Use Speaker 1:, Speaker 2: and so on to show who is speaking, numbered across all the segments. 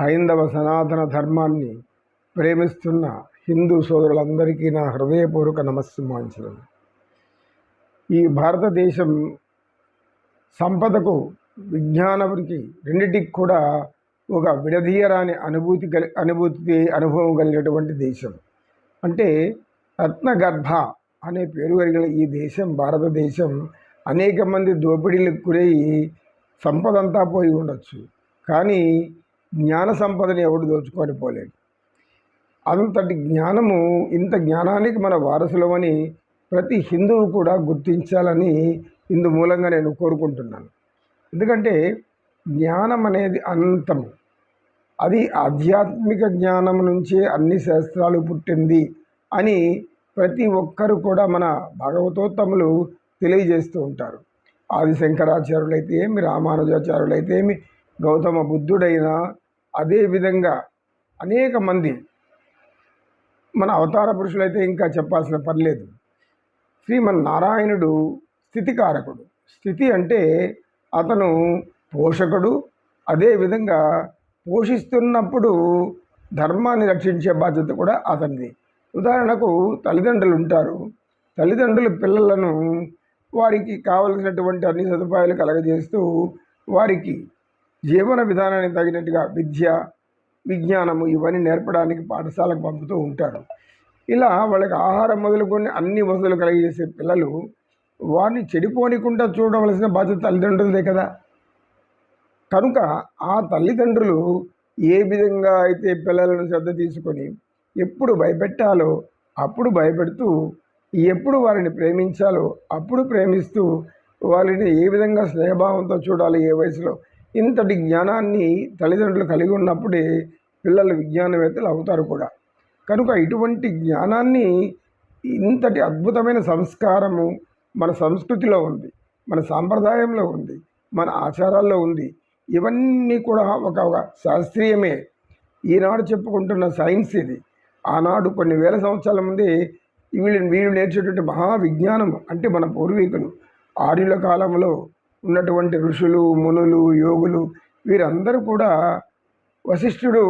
Speaker 1: హైందవ సనాతన ధర్మాన్ని ప్రేమిస్తున్న హిందూ సోదరులందరికీ నా హృదయపూర్వక నమస్సుమాంచలు. ఈ భారతదేశం సంపదకు విజ్ఞానానికి రెండిటికి కూడా ఒక విడదీయరాని అనుభూతి కలి అనుభూతి అనుభవం కలిగినటువంటి దేశం. అంటే రత్నగర్భ అనే పేరు కలిగిన ఈ దేశం భారతదేశం అనేక మంది దోపిడీలకు గురై సంపదంతా పోయి ఉండొచ్చు. కానీ జ్ఞాన సంపదని ఎవడు దోచుకొని పోలేడు. అంతటి జ్ఞానము ఇంత జ్ఞానానికి మన వారసులమని ప్రతి హిందువు కూడా గుర్తించాలని ఇందు మూలంగా నేను కోరుకుంటున్నాను. ఎందుకంటే జ్ఞానం అనేది అనంతము. అది ఆధ్యాత్మిక జ్ఞానం నుంచే అన్ని శాస్త్రాలు పుట్టింది అని ప్రతి ఒక్కరు కూడా మన భాగవతోత్తములు తెలియజేస్తూ ఉంటారు. ఆది శంకరాచార్యులైతే ఏమి రామానుజాచార్యులైతే ఏమి గౌతమ బుద్ధుడైనా అదేవిధంగా అనేక మంది మన అవతార పురుషులైతే ఇంకా చెప్పాల్సిన పని లేదు. శ్రీమన్నారాయణుడు స్థితికారకుడు. స్థితి అంటే అతను పోషకుడు అదేవిధంగా పోషిస్తున్నప్పుడు ధర్మాన్ని రక్షించే బాధ్యత కూడా అతనిది. ఉదాహరణకు తల్లిదండ్రులు ఉంటారు. తల్లిదండ్రులు పిల్లలను వారికి కావలసినటువంటి అన్ని సదుపాయాలు కలగజేస్తూ వారికి జీవన విధానానికి తగినట్టుగా విద్య విజ్ఞానము ఇవన్నీ నేర్పడానికి పాఠశాలకు పంపుతూ ఉంటారు. ఇలా వాళ్ళకి ఆహారం మొదలుకొని అన్ని వసతులు కలిగేసే పిల్లలు వారిని చెడిపోనికుండా చూడవలసిన బాధ్యత తల్లిదండ్రులదే కదా. కనుక ఆ తల్లిదండ్రులు ఏ విధంగా అయితే పిల్లలను శ్రద్ధ తీసుకొని ఎప్పుడు భయపెట్టాలో అప్పుడు భయపెడుతూ ఎప్పుడు వారిని ప్రేమించాలో అప్పుడు ప్రేమిస్తూ వారిని ఏ విధంగా స్నేహభావంతో చూడాలి ఏ వయసులో ఇంతటి జ్ఞానాన్ని తల్లిదండ్రులు కలిగి ఉన్నప్పుడే పిల్లలు విజ్ఞానవేత్తలు అవుతారు కూడా. కనుక ఇటువంటి జ్ఞానాన్ని ఇంతటి అద్భుతమైన సంస్కారము మన సంస్కృతిలో ఉంది మన సాంప్రదాయంలో ఉంది మన ఆచారాల్లో ఉంది. ఇవన్నీ కూడా ఒక శాస్త్రీయమే. ఈనాడు చెప్పుకుంటున్న సైన్స్ ఇది. ఆనాడు కొన్ని వేల సంవత్సరాల ముందే వీళ్ళు వీళ్ళు నేర్చేటువంటి మహా విజ్ఞానం అంటే మన పూర్వీకులు ఆర్యుల కాలంలో ఉన్నటువంటి ఋషులు మునులు యోగులు వీరందరూ కూడా వశిష్ఠుడు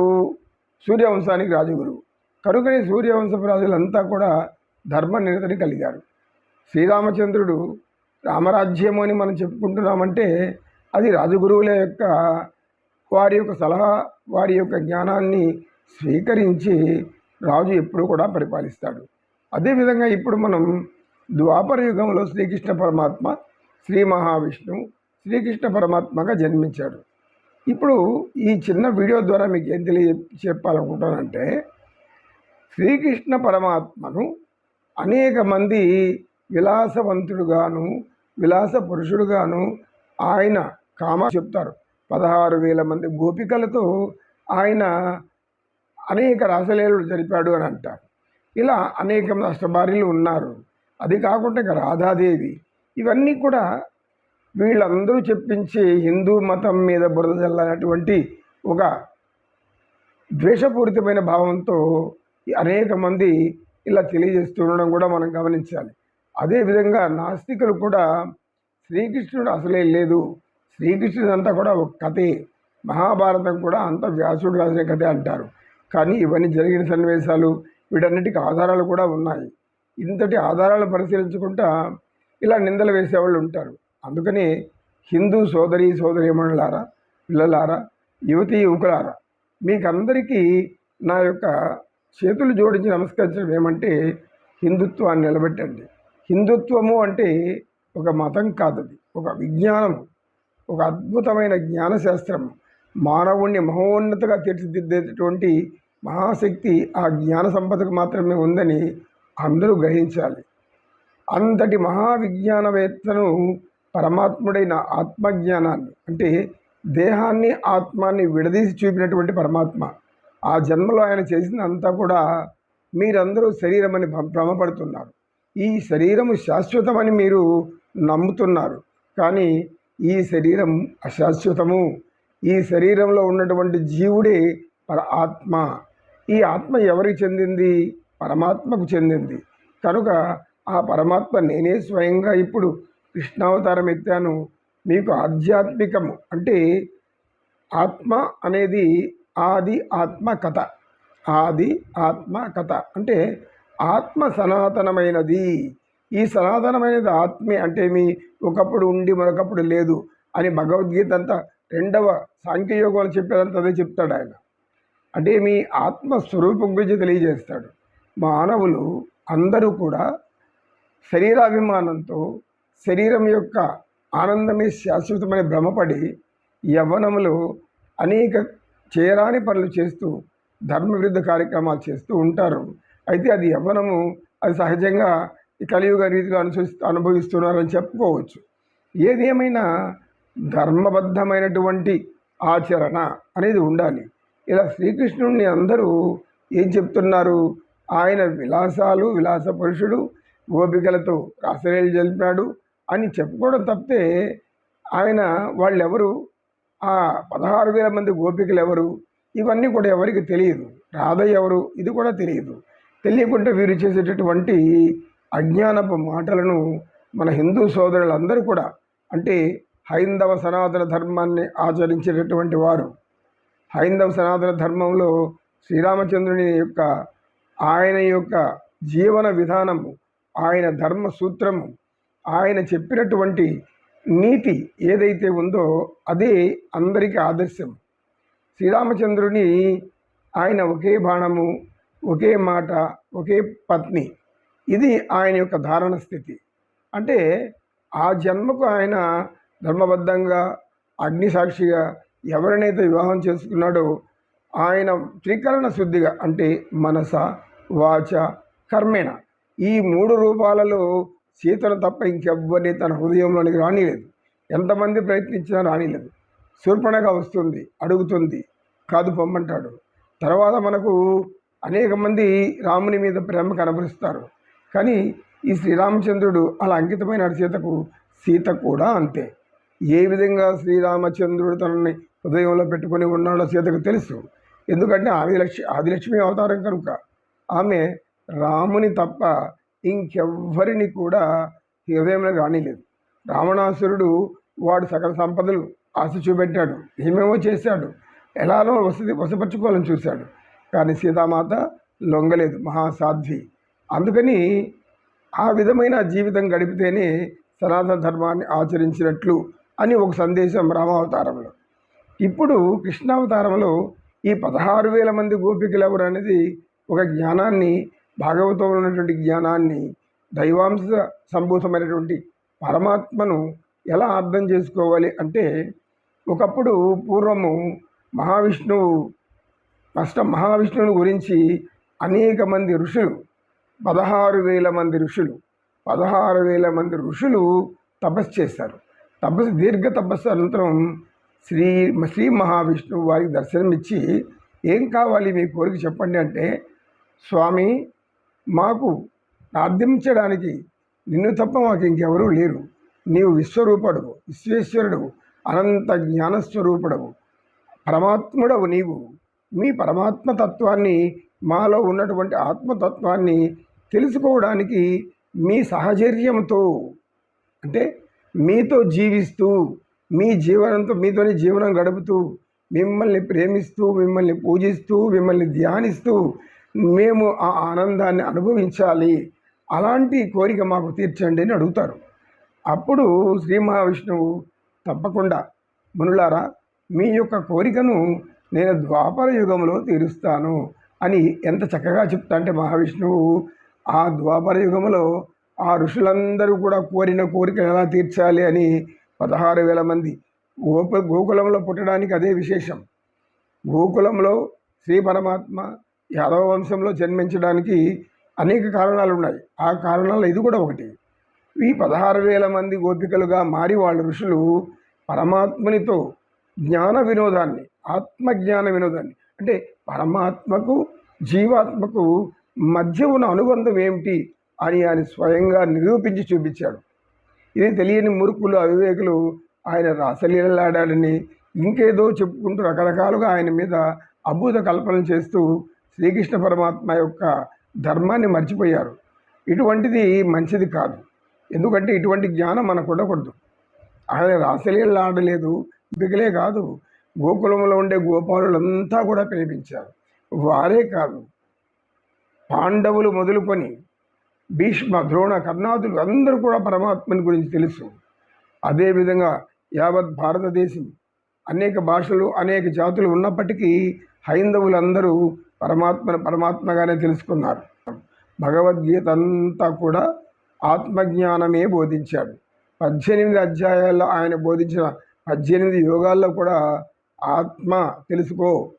Speaker 1: సూర్యవంశానికి రాజుగురువు కనుకనే సూర్యవంశపు రాజులంతా కూడా ధర్మనిరతని కలిగారు. శ్రీరామచంద్రుడు రామరాజ్యము అని మనం చెప్పుకుంటున్నామంటే అది రాజగురువుల యొక్క వారి యొక్క సలహా వారి యొక్క జ్ఞానాన్ని స్వీకరించి రాజు ఎప్పుడు కూడా పరిపాలిస్తాడు. అదేవిధంగా ఇప్పుడు మనం ద్వాపర యుగంలో శ్రీకృష్ణ పరమాత్మ శ్రీ మహావిష్ణువు శ్రీకృష్ణ పరమాత్మగా జన్మించాడు. ఇప్పుడు ఈ చిన్న వీడియో ద్వారా మీకు ఏం తెలియ చెప్పాలనుకుంటానంటే శ్రీకృష్ణ పరమాత్మను అనేక మంది విలాసవంతుడుగాను విలాస పురుషుడుగాను ఆయన కామ చెప్తారు. పదహారు వేల మంది గోపికలతో ఆయన అనేక రాసలీలలు జరిపాడు అని అంటారు. ఇలా అనేక అష్టభార్యలు ఉన్నారు. అది కాకుండా ఇక రాధాదేవి ఇవన్నీ కూడా వీళ్ళందరూ చెప్పించి హిందూ మతం మీద బురద చల్లనటువంటి ఒక ద్వేషపూరితమైన భావంతో అనేక మంది ఇలా తెలియజేస్తూ ఉండడం కూడా మనం గమనించాలి. అదేవిధంగా నాస్తికులు కూడా శ్రీకృష్ణుడు అసలే లేదు. శ్రీకృష్ణుడు అంతా కూడా ఒక కథే. మహాభారతం కూడా అంత వ్యాసుడు రాసిన కథే అంటారు. కానీ ఇవన్నీ జరిగిన సన్నివేశాలు వీటన్నిటికీ ఆధారాలు కూడా ఉన్నాయి. ఇంతటి ఆధారాలు పరిశీలించుకుంటా ఇలా నిందలు వేసేవాళ్ళు ఉంటారు. అందుకని హిందూ సోదరి సోదరిమణులారా పిల్లలారా యువతి యువకులారా మీకందరికీ నా యొక్క చేతులు జోడించి నమస్కరించడం ఏమంటే హిందుత్వాన్ని నిలబెట్టండి. హిందుత్వము అంటే ఒక మతం కాదది ఒక విజ్ఞానము ఒక అద్భుతమైన జ్ఞానశాస్త్రం. మానవుణ్ణి మహోన్నతగా తీర్చిదిద్దేటటువంటి మహాశక్తి ఆ జ్ఞాన సంపదకు మాత్రమే ఉందని అందరూ గ్రహించాలి. అంతటి మహావిజ్ఞానవేత్తను పరమాత్ముడైన ఆత్మజ్ఞానాన్ని అంటే దేహాన్ని ఆత్మాన్ని విడదీసి చూపినటువంటి పరమాత్మ. ఆ జన్మలో ఆయన చేసినంతా కూడా మీరందరూ శరీరం అని భ్రమపడుతున్నారు. ఈ శరీరము శాశ్వతమని మీరు నమ్ముతున్నారు. కానీ ఈ శరీరం అశాశ్వతము. ఈ శరీరంలో ఉన్నటువంటి జీవుడే పర ఆత్మ. ఈ ఆత్మ ఎవరికి చెందింది? పరమాత్మకు చెందింది. కనుక ఆ పరమాత్మ నేనే స్వయంగా ఇప్పుడు కృష్ణావతారం ఎత్తాను. మీకు ఆధ్యాత్మికము అంటే ఆత్మ అనేది ఆది ఆత్మ కథ. ఆది ఆత్మ కథ అంటే ఆత్మ సనాతనమైనది. ఈ సనాతనమైనది ఆత్మే అంటే మీ ఒకప్పుడు ఉండి మరొకప్పుడు లేదు అని భగవద్గీత అంతా రెండవ సాంఖ్యయోగంలో చెప్పేదంతా అదే చెప్తాడు ఆయన. అంటే మీ ఆత్మ స్వరూపం గురించి తెలియజేస్తాడు. మానవులు అందరూ కూడా శరీరాభిమానంతో శరీరం యొక్క ఆనందమే శాశ్వతమని భ్రమపడి యవ్వనములో అనేక చేరాని పనులు చేస్తూ ధర్మవిరుద్ధ కార్యక్రమాలు చేస్తూ ఉంటారు. అయితే అది యవ్వనము అది సహజంగా ఈ కలియుగ రీతిలో అనుసరిస్తూ అనుభవిస్తున్నారని చెప్పుకోవచ్చు. ఏది ఏమైనా ధర్మబద్ధమైనటువంటి ఆచరణ అనేది ఉండాలి. ఇలా శ్రీకృష్ణుడిని అందరూ ఏం చెప్తున్నారు? ఆయన విలాసాలు విలాస పురుషుడు గోపికలతో రాసలీలు జరిపాడు అని చెప్పుకోవడం తప్పితే ఆయన వాళ్ళెవరు? ఆ పదహారు వేల మంది గోపికలు ఎవరు ఇవన్నీ కూడా ఎవరికి తెలియదు. రాధ ఎవరు? ఇది కూడా తెలియదు. తెలియకుండా వీరు చేసేటటువంటి అజ్ఞానపు మాటలను మన హిందూ సోదరులందరూ కూడా అంటే హైందవ సనాతన ధర్మాన్ని ఆచరించేటటువంటి వారు హైందవ సనాతన ధర్మంలో శ్రీరామచంద్రుని యొక్క ఆయన యొక్క జీవన విధానము ఆయన ధర్మ సూత్రము ఆయన చెప్పినటువంటి నీతి ఏదైతే ఉందో అదే అందరికీ ఆదర్శం. శ్రీరామచంద్రుని ఆయన ఒకే బాణము ఒకే మాట ఒకే పత్ని. ఇది ఆయన యొక్క ధారణ స్థితి. అంటే ఆ జన్మకు ఆయన ధర్మబద్ధంగా అగ్నిసాక్షిగా ఎవరినైతే వివాహం చేసుకున్నాడో ఆయన త్రికరణ శుద్ధిగా అంటే మనస వాచ కర్మేణ. ఈ మూడు రూపాలలో సీతను తప్ప ఇంకెవ్వరిని తన హృదయంలోనికి రానిలేదు. ఎంతమంది ప్రయత్నించినా రానిలేదు. శూర్పణగా వస్తుంది అడుగుతుంది కాదు పొమ్మంటాడు. తర్వాత మనకు అనేక మంది రాముని మీద ప్రేమ కనబరుస్తారు. కానీ ఈ శ్రీరామచంద్రుడు అలా అంకితమైన సీతకు సీత కూడా అంతే. ఏ విధంగా శ్రీరామచంద్రుడు తనని హృదయంలో పెట్టుకొని ఉన్నాడో సీతకు తెలుసు. ఎందుకంటే ఆదిలక్ష్మి ఆదిలక్ష్మి అవతారం కనుక ఆమె రాముని తప్ప ఇంకెవ్వరిని కూడా హృదయంలో రానిలేదు. రావణాసురుడు వాడు సకల సంపదలు ఆశ చూపెట్టాడు ఏమేమో చేశాడు ఎలానో వసతి వసపరుచుకోవాలని చూశాడు. కానీ సీతామాత లొంగలేదు మహాసాధ్వి. అందుకని ఆ విధమైన జీవితం గడిపితేనే సనాతన ధర్మాన్ని ఆచరించినట్లు అని ఒక సందేశం రామావతారంలో. ఇప్పుడు కృష్ణావతారంలో ఈ పదహారు వేల మంది గోపికలు ఎవరు అనేది ఒక జ్ఞానాన్ని భాగవతంలో ఉన్నటువంటి జ్ఞానాన్ని దైవాంశ సంభూతమైనటువంటి పరమాత్మను ఎలా అర్థం చేసుకోవాలి అంటే ఒకప్పుడు పూర్వము మహావిష్ణువు ఫస్ట్ మహావిష్ణువుని గురించి అనేక మంది ఋషులు పదహారు వేల మంది ఋషులు పదహారు వేల మంది ఋషులు తపస్సు చేశారు. తపస్సు దీర్ఘ తపస్సు అనంతరం శ్రీ శ్రీ మహావిష్ణువు వారికి దర్శనమిచ్చి ఏం కావాలి మీ కోరిక చెప్పండి అంటే స్వామి మాకు ప్రార్థించడానికి నిన్ను తప్ప మాకు ఇంకెవరూ లేరు. నీవు విశ్వరూపడవు విశ్వేశ్వరుడవు అనంత జ్ఞానస్వరూపుడవు. పరమాత్ముడవు నీవు. మీ పరమాత్మ తత్వాన్ని మాలో ఉన్నటువంటి ఆత్మతత్వాన్ని తెలుసుకోవడానికి మీ సహచర్యంతో అంటే మీతో జీవిస్తూ మీ జీవనంతో మీతోని జీవనం గడుపుతూ మిమ్మల్ని ప్రేమిస్తూ మిమ్మల్ని పూజిస్తూ మిమ్మల్ని ధ్యానిస్తూ మేము ఆ ఆనందాన్ని అనుభవించాలి. అలాంటి కోరిక మాకు తీర్చండి అని అడుగుతారు. అప్పుడు శ్రీ మహావిష్ణువు తప్పకుండా మునులారా మీ యొక్క కోరికను నేను ద్వాపర యుగంలో తీరుస్తాను అని ఎంత చక్కగా చెప్తా అంటే మహావిష్ణువు ఆ ద్వాపర యుగంలో ఆ ఋషులందరూ కూడా కోరిన కోరిక ఎలా తీర్చాలి అని పదహారు వేల మంది గోప గోకులంలో పుట్టడానికి అదే విశేషం. గోకులంలో శ్రీ పరమాత్మ యాదవ వంశంలో జన్మించడానికి అనేక కారణాలు ఉన్నాయి ఆ కారణాల్లో ఇది కూడా ఒకటి. ఈ పదహారు వేల మంది గోపికలుగా మారి వాళ్ళ ఋషులు పరమాత్మనితో జ్ఞాన వినోదాన్ని ఆత్మజ్ఞాన వినోదాన్ని అంటే పరమాత్మకు జీవాత్మకు మధ్య ఉన్న అనుబంధం ఏమిటి అని ఆయన స్వయంగా నిరూపించి చూపించాడు. ఇది తెలియని మురుకులు అవివేకులు ఆయన రాసలీలలాడాడని ఇంకేదో చెప్పుకుంటూ రకరకాలుగా ఆయన మీద అద్భుత కల్పనలు చేస్తూ శ్రీకృష్ణ పరమాత్మ యొక్క ధర్మాన్ని మర్చిపోయారు. ఇటువంటిది మంచిది కాదు. ఎందుకంటే ఇటువంటి జ్ఞానం మనకు ఉండకూడదు. ఆయన రాసలీళ్ళు ఆడలేదు బిగలే కాదు. గోకులంలో ఉండే గోపాలులంతా కూడా ప్రేమించారు వారే కాదు. పాండవులు మొదలుకొని భీష్మ ద్రోణ కర్ణాదులు అందరూ కూడా పరమాత్మని గురించి తెలుసు. అదేవిధంగా యావత్ భారతదేశం అనేక భాషలు అనేక జాతులు ఉన్నప్పటికీ హైందవులందరూ పరమాత్మను పరమాత్మగానే తెలుసుకున్నారు. భగవద్గీత అంతా కూడా ఆత్మజ్ఞానమే బోధించాడు. పద్దెనిమిది అధ్యాయాల్లో ఆయన బోధించిన పద్దెనిమిది యోగాల్లో కూడా ఆత్మ తెలుసుకో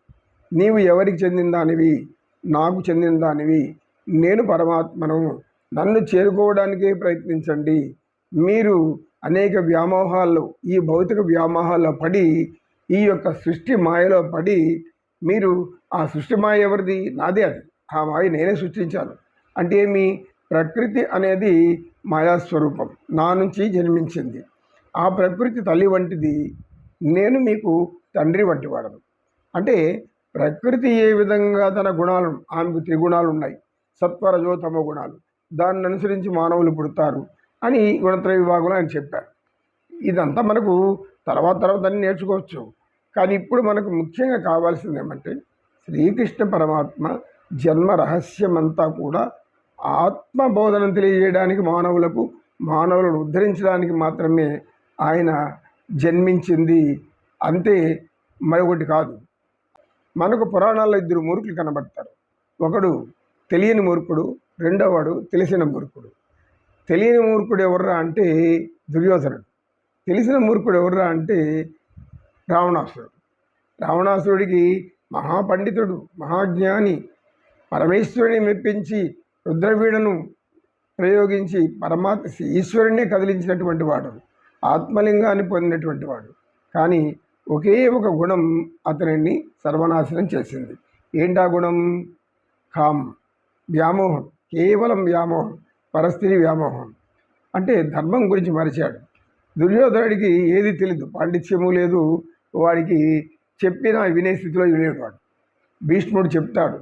Speaker 1: నీవు ఎవరికి చెందిన దానివి? నాకు చెందిన దానివి. నేను పరమాత్మను. నన్ను చేరుకోవడానికే ప్రయత్నించండి. మీరు అనేక వ్యామోహాల్లో ఈ భౌతిక వ్యామోహాల్లో పడి ఈ యొక్క సృష్టి మాయలో పడి మీరు ఆ సృష్టి మాయ ఎవరిది? నాదే అది. ఆ మాయ నేనే సృష్టించాను. అంటే ఏమి? ప్రకృతి అనేది మాయాస్వరూపం. నా నుంచి జన్మించింది. ఆ ప్రకృతి తల్లి వంటిది. నేను మీకు తండ్రి వంటి వాడను. అంటే ప్రకృతి ఏ విధంగా తన గుణాలు ఆమెకు త్రిగుణాలు ఉన్నాయి. సత్వరజో తమ గుణాలు. దాన్ని అనుసరించి మానవులు పుడతారు అని గుణత్రయ విభాగంలో ఆయన చెప్పారు. ఇదంతా మనకు తర్వాత తర్వాత అన్ని నేర్చుకోవచ్చు. కానీ ఇప్పుడు మనకు ముఖ్యంగా కావాల్సింది ఏమంటే శ్రీకృష్ణ పరమాత్మ జన్మ రహస్యమంతా కూడా ఆత్మ బోధన తెలియజేయడానికి మానవులకు మానవులను ఉద్ధరించడానికి మాత్రమే ఆయన జన్మించింది. అంతే మరొకటి కాదు. మనకు పురాణాల్లో ఇద్దరు మూర్ఖులు కనబడతారు. ఒకడు తెలియని మూర్ఖుడు రెండోవాడు తెలిసిన మూర్ఖుడు. తెలియని మూర్ఖుడు ఎవర్రా అంటే దుర్యోధనుడు. తెలిసిన మూర్ఖుడు ఎవర్రా అంటే రావణాసురుడు. రావణాసురుడికి మహాపండితుడు మహాజ్ఞాని పరమేశ్వరుని మెప్పించి రుద్రవీణను ప్రయోగించి పరమాత్మ ఈశ్వరుణ్ణే కదిలించినటువంటి వాడు ఆత్మలింగాన్ని పొందినటువంటి వాడు. కానీ ఒకే ఒక గుణం అతనిని సర్వనాశనం చేసింది. ఏంటా గుణం? కామ్ వ్యామోహం కేవలం వ్యామోహం పరస్థితి వ్యామోహం. అంటే ధర్మం గురించి మరిచాడు. దుర్యోధనుడికి ఏది తెలీదు పాండిత్యము లేదు వాడికి చెప్పినా వినే స్థితిలో వినేవాడు భీష్ముడు చెప్తాడు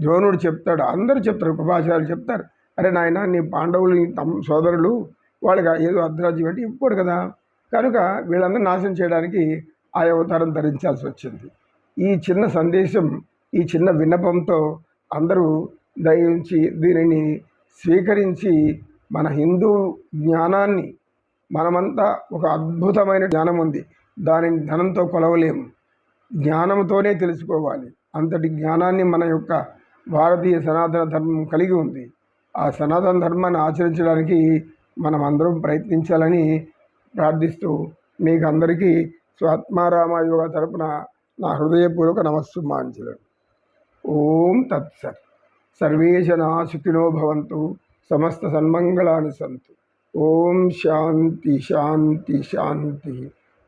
Speaker 1: ద్రోణుడు చెప్తాడు అందరూ చెప్తారు కృపాచార్యులు చెప్తారు. అరే నాయన నీ పాండవులు నీ తమ్ సోదరులు వాళ్ళకి ఏదో అర్ధరాజ్యం అంటే ఇవ్వడు కదా. కనుక వీళ్ళందరూ నాశనం చేయడానికి ఆ అవతారం ధరించాల్సి వచ్చింది. ఈ చిన్న సందేశం ఈ చిన్న విన్నపంతో అందరూ దయించి దీనిని స్వీకరించి మన హిందూ జ్ఞానాన్ని మనమంతా ఒక అద్భుతమైన జ్ఞానం ఉంది. దానిని ధనంతో కొలవలేము. జ్ఞానంతోనే తెలుసుకోవాలి. అంతటి జ్ఞానాన్ని మన యొక్క భారతీయ సనాతన ధర్మం కలిగి ఉంది. ఆ సనాతన ధర్మాన్ని ఆచరించడానికి మనం అందరం ప్రయత్నించాలని ప్రార్థిస్తూ మీకు అందరికీ స్వాత్మారామ యోగ తరపున నా హృదయపూర్వక నమస్సుమాంజలు. ఓం తత్సత్. సర్వేశనా సుఖినో భవంతు. సమస్త సన్మంగళాని సంతు. ఓం శాంతి శాంతి శాంతి.